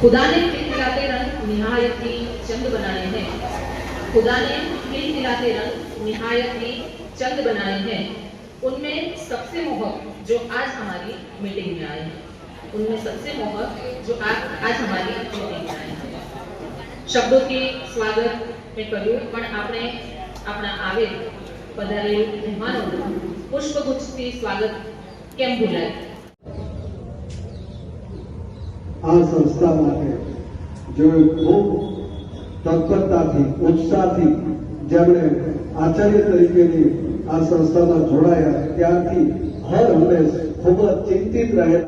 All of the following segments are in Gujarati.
खुदा ने खिलखिलाते रंग निहायत ही चंद बनाए हैं खुदा ने खिलखिलाते रंग निहायत ही चंद बनाए हैं उनमें सबसे मोहक जो आज हमारी मीटिंग में आए हैं उनमें सबसे मोहक जो आज आज हमारी मीटिंग में आए हैं શબ્દોથી સ્વાગત મેં કર્યું પણ આપણે આપણા આવે પધારેલ મહેમાનોનું પુષ્પગુચ્છથી સ્વાગત કેમ ભૂલાય આ સંસ્થા માટે જેઓ ખૂબ તત્પરતાથી, ઉત્સાહથી જેમણે આચાર્ય તરીકેની આ સંસ્થામાં જોડાયા, ત્યારથી હર હંમેશ ખૂબ જ ચિંતિત રહે.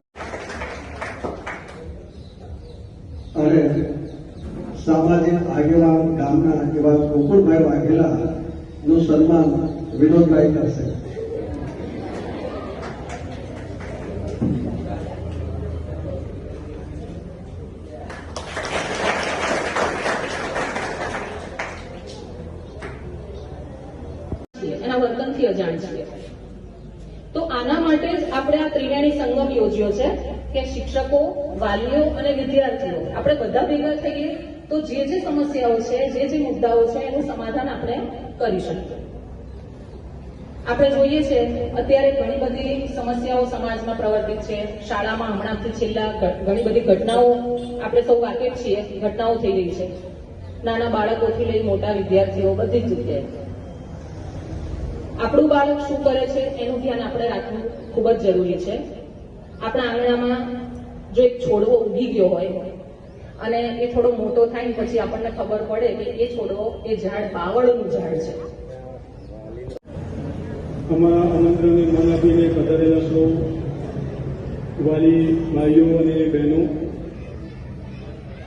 અને સામાજિક આગેવાન ગામના એવા ગોકુળભાઈ વાઘેલા નું સન્માન વિનોદભાઈ કરશે. છીએ, એના વર્તનથી અજાણ છીએ. તો આના માટે જ આપણે આ ત્રિવેણી સંગમ યોજ્યો છે કે શિક્ષકો, વાલીઓ અને વિદ્યાર્થીઓ, આપણે બધા ભેગા થઈએ તો જે જે સમસ્યાઓ છે, જે જે મુદ્દાઓ છે, એનું સમાધાન આપણે કરી શકીએ. આપણે જોઈએ છે, અત્યારે ઘણી બધી સમસ્યાઓ સમાજમાં પ્રવર્તિત છે. શાળામાં હમણાંથી છેલ્લા ઘણી બધી ઘટનાઓ આપણે સૌ વાકેફ છીએ, ઘટનાઓ થઈ રહી છે. નાના બાળકોથી લઈ મોટા વિદ્યાર્થીઓ, બધી જ જગ્યાએ. આપણું બાળક શું કરે છે એનું ધ્યાન આપણે રાખવું ખૂબ જ જરૂરી છે. આપણા આંગણામાં જો એક છોડવો ઉગી ગયો હોય અને એ થોડો મોટો થાય ને પછી આપણને ખબર પડે કે એ છોડવો એ ઝાડ બાવળનું ઝાડ છે. અમારા આમંત્રણને માન આપીને પધારેલા સૌ વાલી ભાઈઓ અને બહેનો,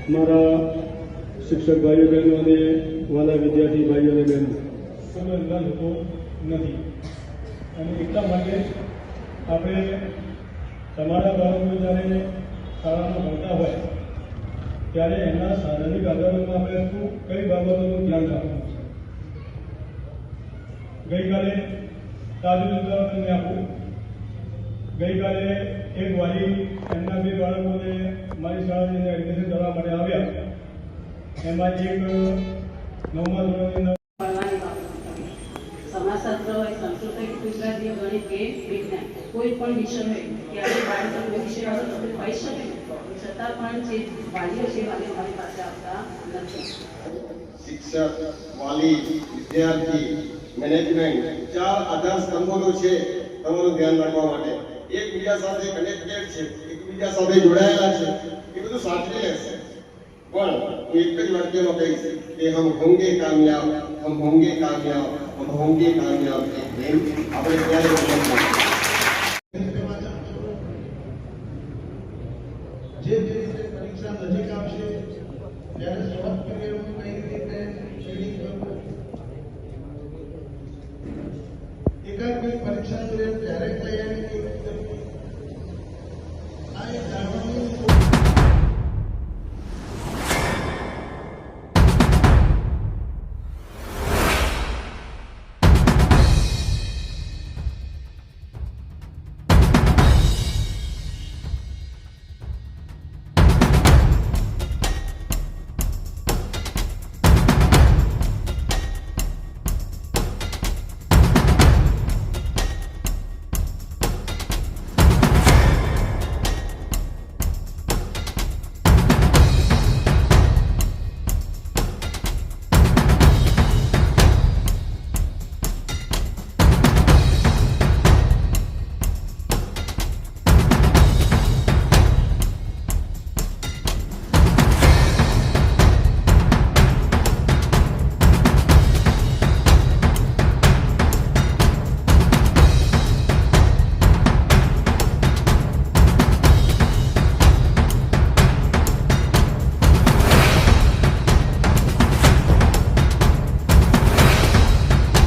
મારા શિક્ષક ભાઈઓ બહેનો અને વાલા વિદ્યાર્થી ભાઈઓ અને બહેનો. નથી. અને એટલા માટે આપણે તમારા બાળકો જ્યારે શાળામાં ભણતા હોય, ત્યારે એના શારીરિક આધારોમાં આપણે શું કઈ બાબતોનું ધ્યાન રાખવું ગઈકાલે તાજું ઉદાહરણ તમને આપું. ગઈકાલે એક વાલી એમના બે બાળકોને મારી શાળાની અંદર એડમિશન કરવા માટે આવ્યા. એમાં એક નવમા ધોરણની કે વિજ્ઞાન કોઈ પણ વિષય હોય ત્યારે બાળકો કોઈ વિષય વાળો ટોપિક હોઈ શકે છતાં પણ જે વાલીઓ છે વાલીઓ મારી પાસે આવતા નથી શિક્ષક વાલી વિદ્યાર્થી મેનેજમેન્ટ ચાર આધાર સ્તંભોનો છે તમારું ધ્યાન રાખવા માટે એકબીજા સાથે કનેક્ટેડ છે એકબીજા સાથે જોડાયેલા છે એ બધું સાચવી લેશે પણ હું એક જ વાક્યમાં કહીશ કે હમ હોંગે કામયાબ હમ હોંગે કામયાબ હમ હોંગે કામયાબ એમ આપણે ક્યારે બોલવાનું જે જે રીતે પરીક્ષા નજીક આવશે ત્યારે શોર્ટ પીરિયડમાં કઈ રીતે શેડિંગ કરવું એકાદ કોઈ પરીક્ષા